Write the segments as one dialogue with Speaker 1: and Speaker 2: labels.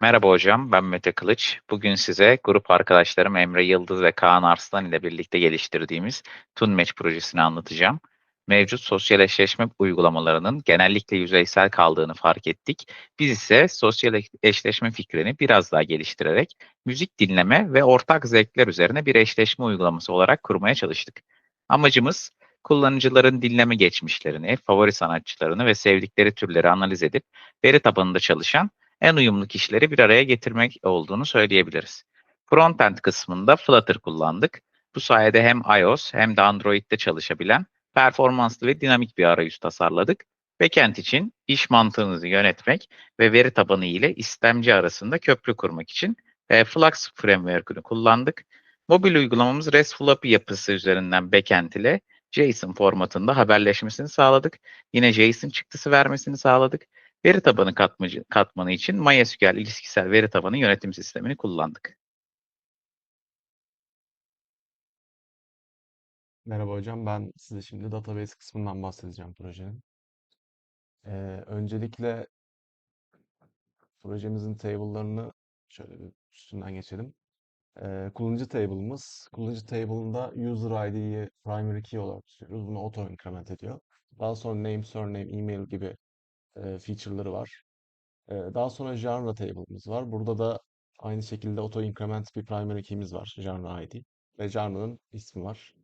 Speaker 1: Merhaba hocam, ben Mete Kılıç. Bugün size grup arkadaşlarım Emre Yıldız ve Kaan Arslan ile birlikte geliştirdiğimiz TunMatch projesini anlatacağım. Mevcut sosyal eşleşme uygulamalarının genellikle yüzeysel kaldığını fark ettik. Biz ise sosyal eşleşme fikrini biraz daha geliştirerek müzik dinleme ve ortak zevkler üzerine bir eşleşme uygulaması olarak kurmaya çalıştık. Amacımız kullanıcıların dinleme geçmişlerini, favori sanatçılarını ve sevdikleri türleri analiz edip veri tabanında çalışan en uyumlu kişileri bir araya getirmek olduğunu söyleyebiliriz. Frontend kısmında Flutter kullandık. Bu sayede hem iOS hem de Android'de çalışabilen performanslı ve dinamik bir arayüz tasarladık. Backend için iş mantığınızı yönetmek ve veri tabanı ile istemci arasında köprü kurmak için e, Flux Framework'ünü kullandık. Mobil uygulamamız RESTful API yapısı üzerinden backend ile JSON formatında haberleşmesini sağladık. Yine JSON çıktısı vermesini sağladık. Veri tabanı katmacı, katmanı için MySQL ilişkisel veri tabanı yönetim sistemini kullandık.
Speaker 2: Merhaba hocam, ben size şimdi database kısmından bahsedeceğim projenin. Ee, öncelikle projemizin table'larını şöyle bir üstünden geçelim. Ee, kullanıcı table'ımız, kullanıcı table'ında user ID'yi primary key olarak tutuyoruz. Bunu auto increment ediyor. Daha sonra name, surname, email gibi feature'ları var. Daha sonra genre table'ımız var. Burada da aynı şekilde auto increment bir primary key'imiz var, genre ID. Ve genre'ın ismi var.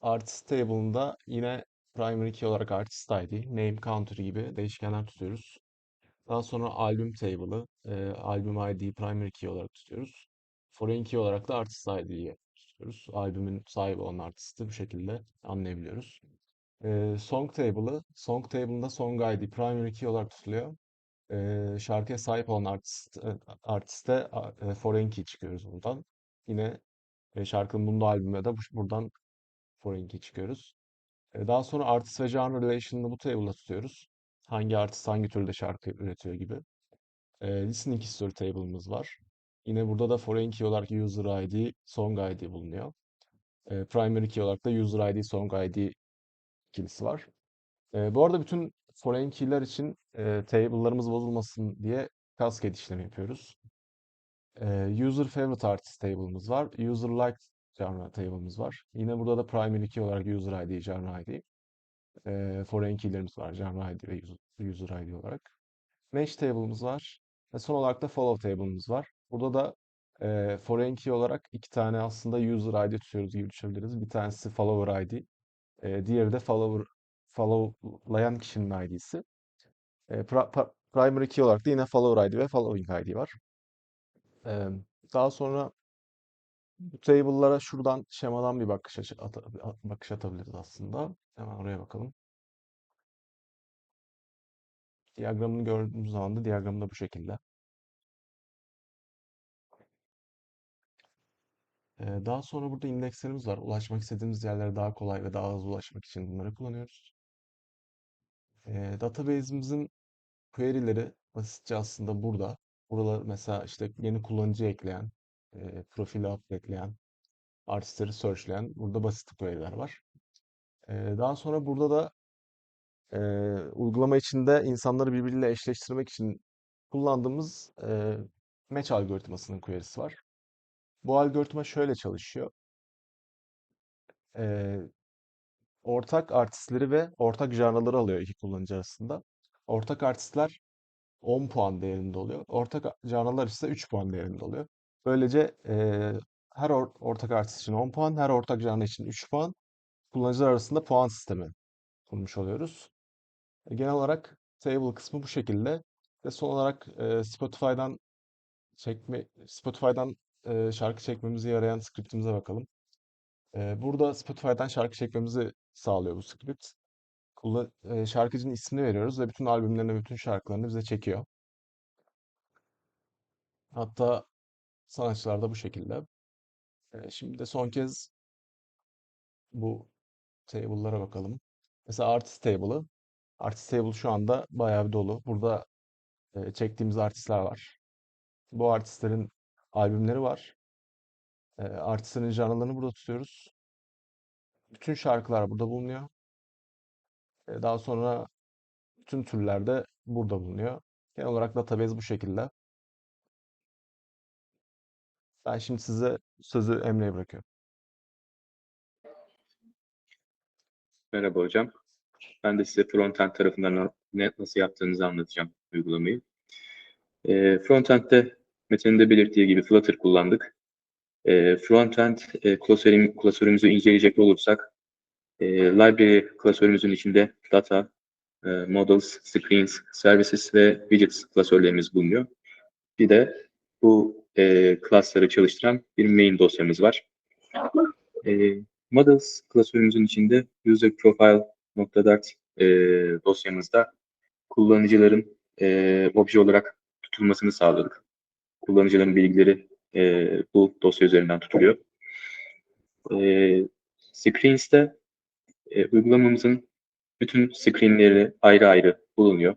Speaker 2: Artist table'ında yine primary key olarak artist ID, name, country gibi değişkenler tutuyoruz. Daha sonra albüm table'ı, e, albüm ID primary key olarak tutuyoruz. Foreign key olarak da artist ID'yi tutuyoruz. Albümün sahibi olan artisti bu şekilde anlayabiliyoruz. E, song table'ı, song table'ında song ID primary key olarak tutuluyor. E, şarkıya sahip olan artist, e, artiste e, foreign key çıkıyoruz buradan. Yine e, şarkının bulunduğu albüme de bu- buradan foreign key çıkıyoruz. E, Daha sonra artist ve genre relation'ını bu table'da tutuyoruz. Hangi artist hangi türde şarkı üretiyor gibi. E, listening history table'ımız var. Yine burada da foreign key olarak user ID, song ID bulunuyor. E, primary key olarak da user ID, song ID ikilisi var. E, bu arada bütün foreign key'ler için e, table'larımız bozulmasın diye cascade işlemi yapıyoruz. E, user favorite artist table'ımız var. User liked genre table'ımız var. Yine burada da primary key olarak user ID, genre ID e, foreign key'lerimiz var. Genre ID ve user, ID olarak. Mesh table'ımız var. Ve son olarak da follow table'ımız var. Burada da e, foreign key olarak iki tane aslında user ID tutuyoruz gibi düşünebiliriz. Bir tanesi follower ID. E, diğeri de follower followlayan kişinin ID'si. E, pra- pra- primary key olarak da yine follower ID ve following ID var. E, daha sonra bu table'lara şuradan şemadan bir bakış, açı, ata- bakış atabiliriz aslında. Hemen oraya bakalım. Diyagramını gördüğümüz zaman da diyagramı bu şekilde. Daha sonra burada indekslerimiz var. Ulaşmak istediğimiz yerlere daha kolay ve daha hızlı ulaşmak için bunları kullanıyoruz. Database'imizin query'leri basitçe aslında burada. Burada mesela işte yeni kullanıcı ekleyen, profili update'leyen, artistleri searchleyen burada basit query'ler var. Daha sonra burada da e, uygulama içinde insanları birbiriyle eşleştirmek için kullandığımız e, match algoritmasının query'si var. Bu algoritma şöyle çalışıyor. Ee, ortak artistleri ve ortak janraları alıyor iki kullanıcı arasında. Ortak artistler 10 puan değerinde oluyor. Ortak janralar ise 3 puan değerinde oluyor. Böylece eee, her or- ortak artist için 10 puan, her ortak janra için 3 puan. Kullanıcılar arasında puan sistemi kurmuş oluyoruz. E, genel olarak table kısmı bu şekilde. Ve son olarak eee, Spotify'dan çekme Spotify'dan şarkı çekmemize yarayan scriptimize bakalım. Burada Spotify'dan şarkı çekmemizi sağlıyor bu script. Şarkıcının ismini veriyoruz ve bütün albümlerini, bütün şarkılarını bize çekiyor. Hatta sanatçılar da bu şekilde. Şimdi de son kez bu table'lara bakalım. Mesela artist table'ı. Artist table şu anda bayağı bir dolu. Burada çektiğimiz artistler var. Bu artistlerin albümleri var. Eee artistlerin janralarını burada tutuyoruz. Bütün şarkılar burada bulunuyor. Eee, daha sonra bütün türler de burada bulunuyor. Genel olarak database bu şekilde. Ben şimdi size sözü Emre'ye bırakıyorum.
Speaker 3: Merhaba hocam. Ben de size frontend tarafından ne, nasıl yaptığınızı anlatacağım uygulamayı. E, frontend'de Mete'nin de belirttiği gibi Flutter kullandık. E, frontend e, klasörüm, klasörümüzü inceleyecek olursak e, library klasörümüzün içinde data, e, models, screens, services ve widgets klasörlerimiz bulunuyor. Bir de bu e, klasları çalıştıran bir main dosyamız var. E, models klasörümüzün içinde user profile.dart e, dosyamızda kullanıcıların e, obje olarak tutulmasını sağladık. Kullanıcıların bilgileri e, bu dosya üzerinden tutuluyor. E, Screens'te e, uygulamamızın bütün screenleri ayrı ayrı bulunuyor.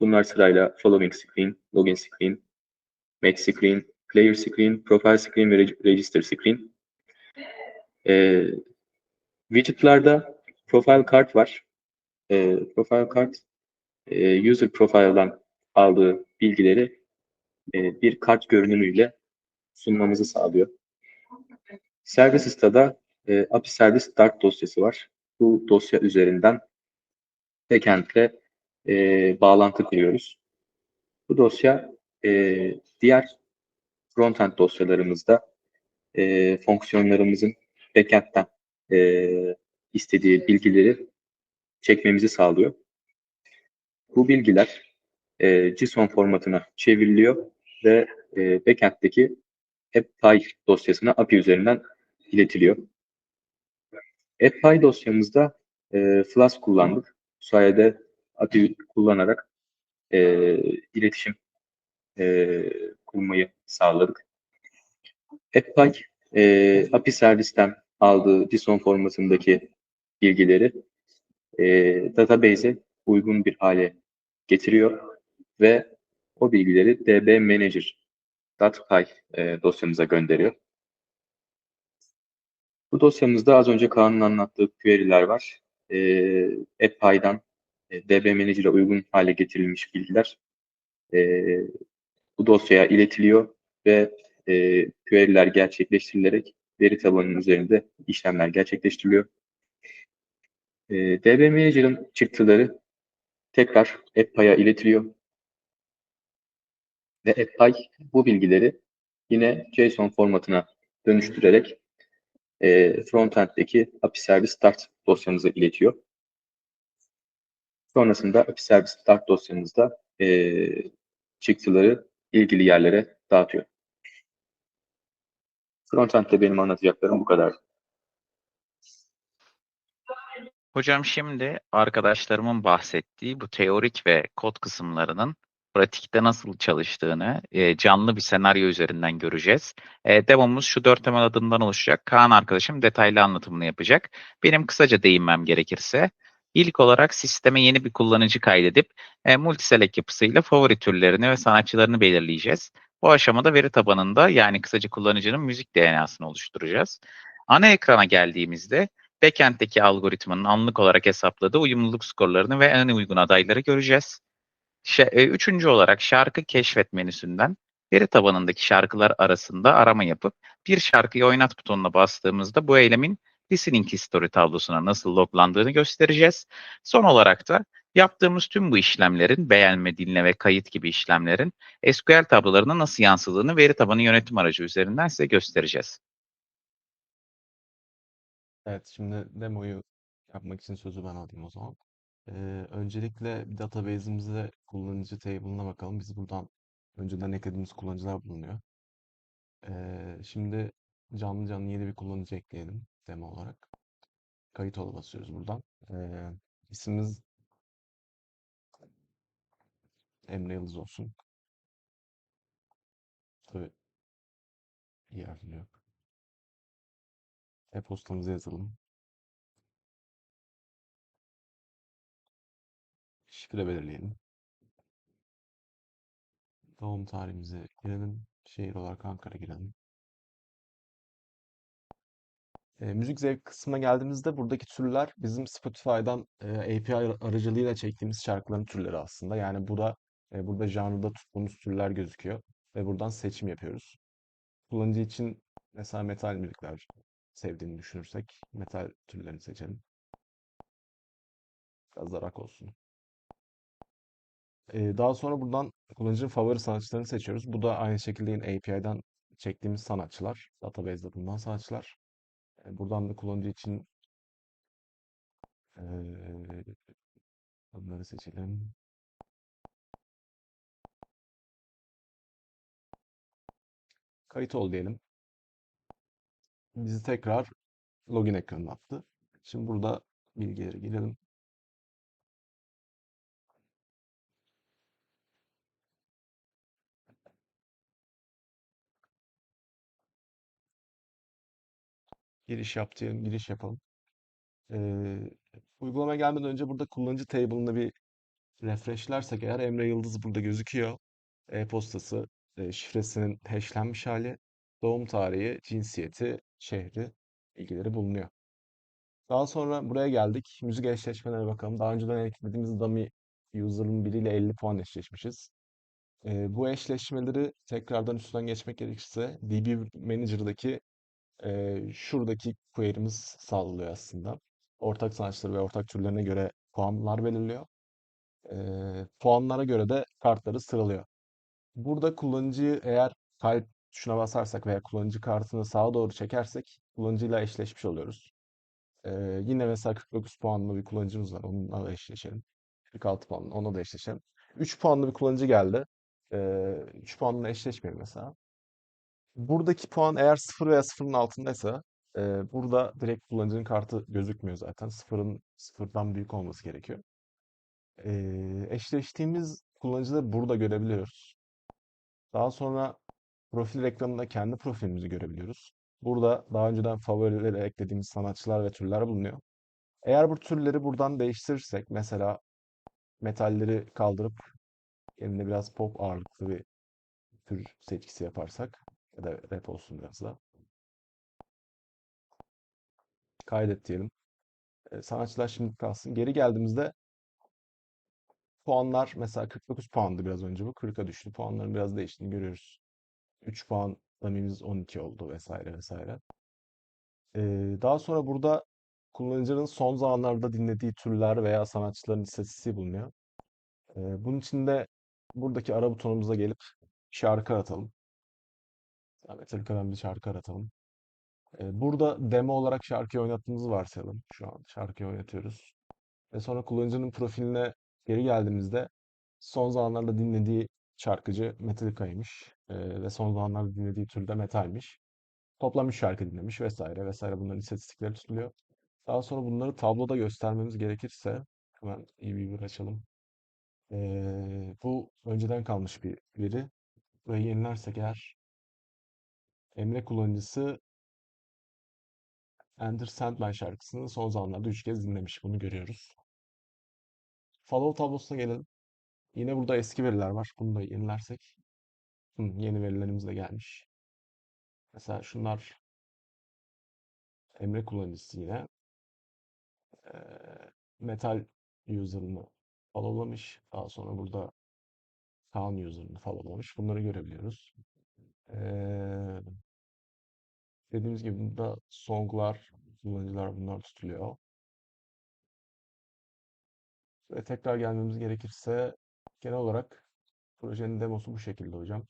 Speaker 3: Bunlar sırayla following screen, login screen, match screen, player screen, profile screen ve reg- register screen. E, widget'larda profile card var. E, profile card e, user profile'dan aldığı bilgileri e, bir kart görünümüyle sunmamızı sağlıyor. Services'ta da e, API Service Dart dosyası var. Bu dosya üzerinden backend'le e, bağlantı kuruyoruz. Bu dosya e, diğer frontend dosyalarımızda e, fonksiyonlarımızın backend'den e, istediği bilgileri çekmemizi sağlıyor. Bu bilgiler e, JSON formatına çevriliyor ve e, backend'deki AppPy dosyasına API üzerinden iletiliyor. AppPy dosyamızda e, Flask kullandık. Bu sayede API kullanarak e, iletişim e, kurmayı sağladık. AppPy e, API servisten aldığı JSON formatındaki bilgileri e, database'e uygun bir hale getiriyor ve o bilgileri DB Manager .py e, dosyamıza gönderiyor. Bu dosyamızda az önce Kaan'ın anlattığı query'ler var. E, AppPy'dan e, DB Manager'a uygun hale getirilmiş bilgiler e, bu dosyaya iletiliyor ve e, query'ler gerçekleştirilerek veri tabanının üzerinde işlemler gerçekleştiriliyor. E, DB Manager'ın çıktıları tekrar AppPy'a iletiliyor. Ve AppPy bu bilgileri yine JSON formatına dönüştürerek e, frontend'deki API Service Start dosyamıza iletiyor. Sonrasında API Service Start dosyamızda e, çıktıları ilgili yerlere dağıtıyor. Frontend'de benim anlatacaklarım bu kadar.
Speaker 1: Hocam şimdi arkadaşlarımın bahsettiği bu teorik ve kod kısımlarının pratikte nasıl çalıştığını e, canlı bir senaryo üzerinden göreceğiz. E, demomuz şu dört temel adımdan oluşacak. Kaan arkadaşım detaylı anlatımını yapacak. Benim kısaca değinmem gerekirse ilk olarak sisteme yeni bir kullanıcı kaydedip e, multiselect yapısıyla favori türlerini ve sanatçılarını belirleyeceğiz. Bu aşamada veri tabanında yani kısaca kullanıcının müzik DNA'sını oluşturacağız. Ana ekrana geldiğimizde backend'deki algoritmanın anlık olarak hesapladığı uyumluluk skorlarını ve en uygun adayları göreceğiz. E, Üçüncü olarak şarkı keşfet menüsünden veri tabanındaki şarkılar arasında arama yapıp bir şarkıyı oynat butonuna bastığımızda bu eylemin listening history tablosuna nasıl loglandığını göstereceğiz. Son olarak da yaptığımız tüm bu işlemlerin beğenme, dinle ve kayıt gibi işlemlerin SQL tablolarına nasıl yansıdığını veri tabanı yönetim aracı üzerinden size göstereceğiz.
Speaker 2: Evet, şimdi demoyu yapmak için sözü ben alayım o zaman. Ee, öncelikle bir database'imize kullanıcı table'ına bakalım. Biz buradan önceden eklediğimiz kullanıcılar bulunuyor. Ee, şimdi canlı canlı yeni bir kullanıcı ekleyelim demo olarak. Kayıt ola basıyoruz buradan. Ee, ismimiz Emre Yıldız olsun. Tabii harfli yok. E-postamızı yazalım. Şifre belirleyelim. Doğum tarihimizi girelim. Şehir olarak Ankara girelim. E, müzik zevk kısmına geldiğimizde buradaki türler bizim Spotify'dan e, API ar- aracılığıyla çektiğimiz şarkıların türleri aslında. Yani bu da E, burada janrda tuttuğumuz türler gözüküyor ve buradan seçim yapıyoruz. Kullanıcı için mesela metal müzikler sevdiğini düşünürsek metal türlerini seçelim. Biraz da rock olsun. Daha sonra buradan kullanıcının favori sanatçılarını seçiyoruz. Bu da aynı şekilde yine API'den çektiğimiz sanatçılar. Database'de bulunan sanatçılar. Buradan da kullanıcı için e, bunları seçelim. Kayıt ol diyelim. Bizi tekrar login ekranına attı. Şimdi burada bilgileri girelim. Giriş yap. Giriş yapalım. Ee, uygulamaya gelmeden önce burada kullanıcı table'ını bir refreshlersek eğer Emre Yıldız burada gözüküyor. E-postası, e, şifresinin hashlenmiş hali, doğum tarihi, cinsiyeti, şehri, bilgileri bulunuyor. Daha sonra buraya geldik. Müzik eşleşmelere bakalım. Daha önceden eklediğimiz dummy user'ın biriyle 50 puan eşleşmişiz. Ee, bu eşleşmeleri tekrardan üstünden geçmek gerekirse DB Manager'daki e, şuradaki query'miz sağlıyor aslında. Ortak sanatçıları ve ortak türlerine göre puanlar belirliyor. Ee, puanlara göre de kartları sıralıyor. Burada kullanıcıyı eğer kayıt tuşuna basarsak veya kullanıcı kartını sağa doğru çekersek kullanıcıyla eşleşmiş oluyoruz. Ee, yine mesela 49 puanlı bir kullanıcımız var. Onunla da eşleşelim. 46 puanlı. Ona da eşleşelim. 3 puanlı bir kullanıcı geldi. Ee, 3 puanla eşleşmiyor mesela. Buradaki puan eğer 0 veya 0'ın altındaysa e, burada direkt kullanıcının kartı gözükmüyor zaten. 0'ın 0'dan büyük olması gerekiyor. Ee, eşleştiğimiz kullanıcıları burada görebiliyoruz. Daha sonra profil reklamında kendi profilimizi görebiliyoruz. Burada daha önceden favorilere eklediğimiz sanatçılar ve türler bulunuyor. Eğer bu türleri buradan değiştirirsek, mesela metalleri kaldırıp yerine biraz pop ağırlıklı bir tür seçkisi yaparsak ya da rap olsun biraz da. Kaydet diyelim. Ee, sanatçılar şimdi kalsın. Geri geldiğimizde puanlar mesela 49 puandı biraz önce bu. 40'a düştü. Puanların biraz değiştiğini görüyoruz. 3 puan damimiz 12 oldu vesaire vesaire. Ee, daha sonra burada kullanıcının son zamanlarda dinlediği türler veya sanatçıların istatistiği bulunuyor. Ee, bunun için de buradaki ara butonumuza gelip şarkı aratalım. Yani Metallica'dan bir şarkı aratalım. Burada demo olarak şarkıyı oynattığımızı varsayalım. Şu an şarkıyı oynatıyoruz. Ve sonra kullanıcının profiline geri geldiğimizde son zamanlarda dinlediği şarkıcı Metallica'ymış. Ee, ve son zamanlarda dinlediği tür de metalmiş. Toplam 3 şarkı dinlemiş vesaire vesaire bunların istatistikleri tutuluyor. Daha sonra bunları tabloda göstermemiz gerekirse hemen eViewer açalım. Ee, bu önceden kalmış bir veri. Burayı yenilersek eğer Emre kullanıcısı Enter Sandman şarkısını son zamanlarda 3 kez dinlemiş. Bunu görüyoruz. Follow tablosuna gelelim. Yine burada eski veriler var. Bunu da yenilersek. Hı, yeni verilerimiz de gelmiş. Mesela şunlar Emre kullanıcısı yine. Ee, metal user'ını followlamış. Daha sonra burada Kaan user'ını followlamış. Bunları görebiliyoruz. Ee, dediğimiz gibi burada songlar, kullanıcılar bunlar tutuluyor. Ve tekrar gelmemiz gerekirse genel olarak projenin demosu bu şekilde hocam.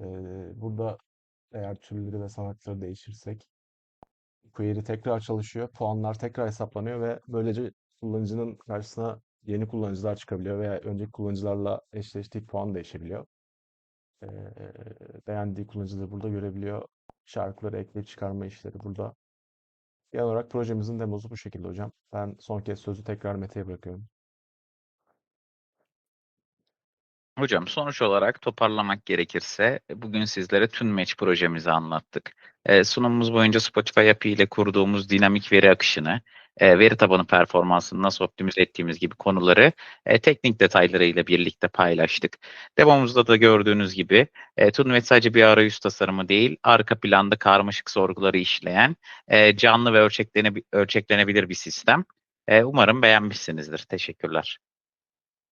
Speaker 2: Ee, burada eğer türleri ve sanatçıları değişirsek query tekrar çalışıyor. Puanlar tekrar hesaplanıyor ve böylece kullanıcının karşısına yeni kullanıcılar çıkabiliyor veya önceki kullanıcılarla eşleştiği puan değişebiliyor. Ee, beğendiği kullanıcıları burada görebiliyor. Şarkıları ekleyip çıkarma işleri burada. Genel olarak projemizin demosu bu şekilde hocam. Ben son kez sözü tekrar Mete'ye bırakıyorum.
Speaker 1: Hocam sonuç olarak toparlamak gerekirse bugün sizlere TünMatch projemizi anlattık. E, sunumumuz boyunca Spotify API ile kurduğumuz dinamik veri akışını, e, veri tabanı performansını nasıl optimize ettiğimiz gibi konuları e, teknik detaylarıyla birlikte paylaştık. Demomuzda da gördüğünüz gibi e, TünMatch sadece bir arayüz tasarımı değil, arka planda karmaşık sorguları işleyen e, canlı ve ölçeklene- ölçeklenebilir bir sistem. E, umarım beğenmişsinizdir. Teşekkürler.